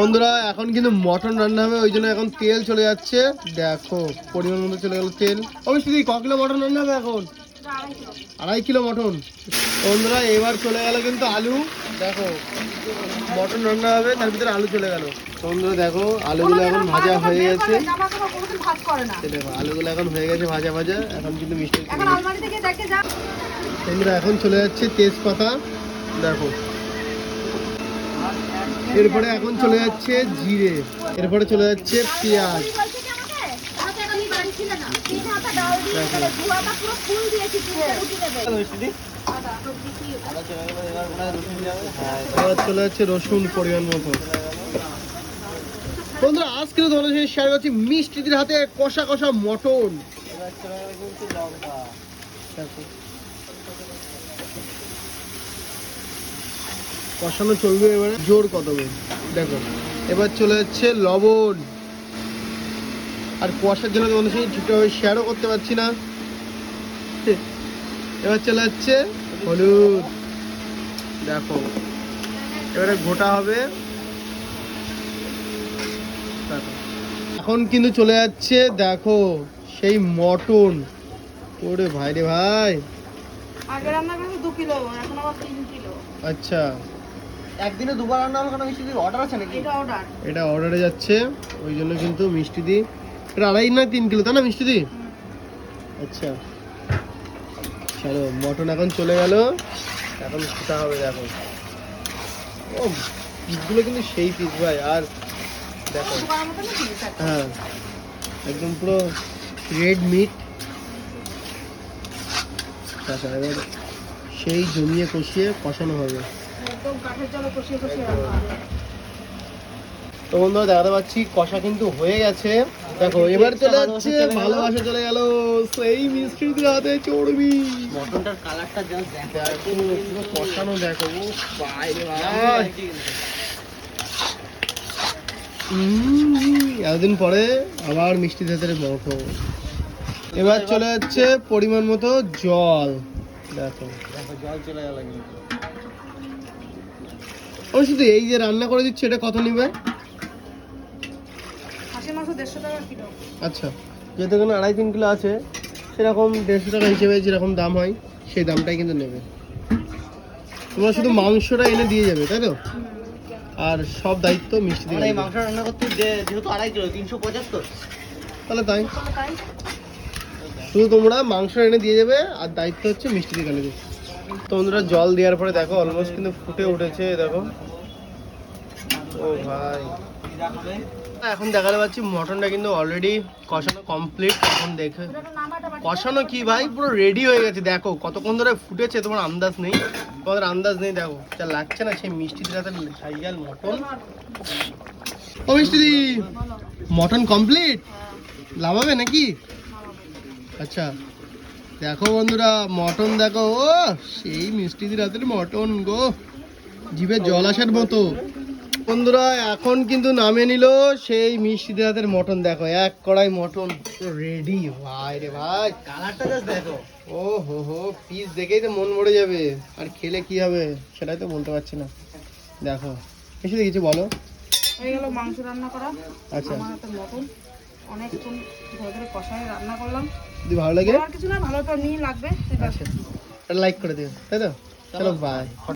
বন্ধুরা এখন কিন্তু মটন রান্না হবে ওই জন্য এখন তেল চলে যাচ্ছে। দেখো পরিমাণ মতো চলে গেল তেল। অবশ্যই ক কিলো মটন রান্না হবে এখন? আড়াই কিলো মটন। বন্ধুরা এবার চলে গেল কিন্তু আলু। দেখো মটন রান্না হবে তার ভিতরে আলু চলে গেল। বন্ধুরা দেখো আলুগুলো এখন ভাজা হয়ে গেছে। দেখো আলুগুলো এখন হয়ে গেছে ভাজা ভাজা। এখন কিন্তু মিষ্টি বন্ধুরা এখন চলে যাচ্ছে তেজপাতা। দেখো এরপরে এখন চলে যাচ্ছে জিরে, এরপরে চলে যাচ্ছে পেঁয়াজ। চলে যাচ্ছে রসুন পরিমাণ মতো। বন্ধুরা, আজকে তোমাদের শেয়ার করছি মিষ্টিদের হাতে কষা কষা মটন দেখো। কষানো চলবে এবারে। জোর কদমে। দেখো এবার চলে যাচ্ছে লবণ। আর কষার জন্য তোমাদের সঙ্গে ঠিকঠাকভাবে শেয়ারও করতে পারছি না। এবার চলে যাচ্ছে হলুদ। দেখো এবারে গোটা হবে। এখন কিন্তু চলে যাচ্ছে দেখো সেই মটন। ওরে ভাই রে ভাই। আগে রান্না করেছে দু কিলো এখন আবার তিন কিলো। আচ্ছা। একদিনে দুবার রান্না হলো কেন? মিষ্টি অর্ডার আছে নাকি? এটা অর্ডার এটা অর্ডারে যাচ্ছে ওই জন্য কিন্তু মিষ্টি দি। এটা আড়াই না তিন কিলো তাই না মিষ্টি দি? আচ্ছা। চলো মটন এখন চলে গেল। এখন ফুটা হবে দেখো। ও পিসগুলো কিন্তু সেই পিস ভাই আর দেখো? হ্যাঁ একদম পুরো রেড মিট আচ্ছা এবার সেই জমিয়ে কষিয়ে কষানো হবে। একদম কাঠের জলে কষিয়ে কষিয়ে রান্না তো বন্ধুরা দেখাতে পাচ্ছি কষা কিন্তু হয়ে গেছে। দেখো এবার চলে যাচ্ছে ভালোবাসা চলে গেল সেই মিষ্টির হাতে চড়বি মটনটার কালারটা জাস্ট দেখো কষানো দেখো ও বাইরে এতদিন পরে আবার মিষ্টি ভেতরে মতো এবার চলে যাচ্ছে পরিমাণ মতো জল। দেখো। দেখো জল চলে গেল কিন্তু। ও শুধু এই যে রান্না করে দিচ্ছে এটা কত নিবে? খাসির মাংস দেড়শো টাকা কিলো। আচ্ছা যেহেতু এখানে আড়াই তিন কিলো আছে সেরকম দেড়শো টাকা হিসেবে যেরকম দাম হয় সেই দামটাই কিন্তু নেবে। তোমরা শুধু মাংসটা এনে দিয়ে যাবে তাই তো? আর সব দায়িত্ব মিষ্টি দিয়ে এই মাংস রান্না করতে যেহেতু আড়াই কিলো তিনশো পঁচাত্তর। তাহলে তাই। শুধু তোমরা মাংস এনে দিয়ে যাবে আর দায়িত্ব হচ্ছে মিষ্টি দিয়ে গেলে তো বন্ধুরা, জল দেওয়ার পরে দেখো অলমোস্ট কিন্তু ফুটে উঠেছে, দেখো। ও ভাই। এখন দেখাতে পাচ্ছি, মটনটা কিন্তু অলরেডি কষানো কমপ্লিট এখন দেখে কষানো কি ভাই? পুরো রেডি হয়ে গেছে, দেখো। কতক্ষণ ধরে ফুটেছে, তোমার আন্দাজ নেই। তোমাদের আন্দাজ নেই, দেখো। যা লাগছে না, সেই মিষ্টি দিলাতে খাইয়াল মটন। ও মিষ্টি দি, মটন কমপ্লিট লাভাবে নাকি? আচ্ছা। দেখো বন্ধুরা মটন দেখো। ও সেই মিষ্টি রাতের মটন গো। জিভে জল আসার মতো। বন্ধুরা এখন কিন্তু নামে নিল সেই মিষ্টি রাতের মটন দেখো এক কড়াই মটন। রেডি ভাই রে ভাই কালারটা জাস্ট দেখো। ও হো হো পিস দেখেই তো মন মরে যাবে। আর খেলে কি হবে সেটাই তো বলতে পারছি না। দেখো এসে কিছু বলো। হয়ে গেল মাংস রান্না করা। আচ্ছা। মটন। অনেকক্ষণ ধরে ধরে কষায় রান্না করলাম। যদি ভালো লাগে? আর কিছু না ভালো তো নিয়ে লাগবে ঠিক আছে লাইক করে দিও তাই তো? চলো। বাই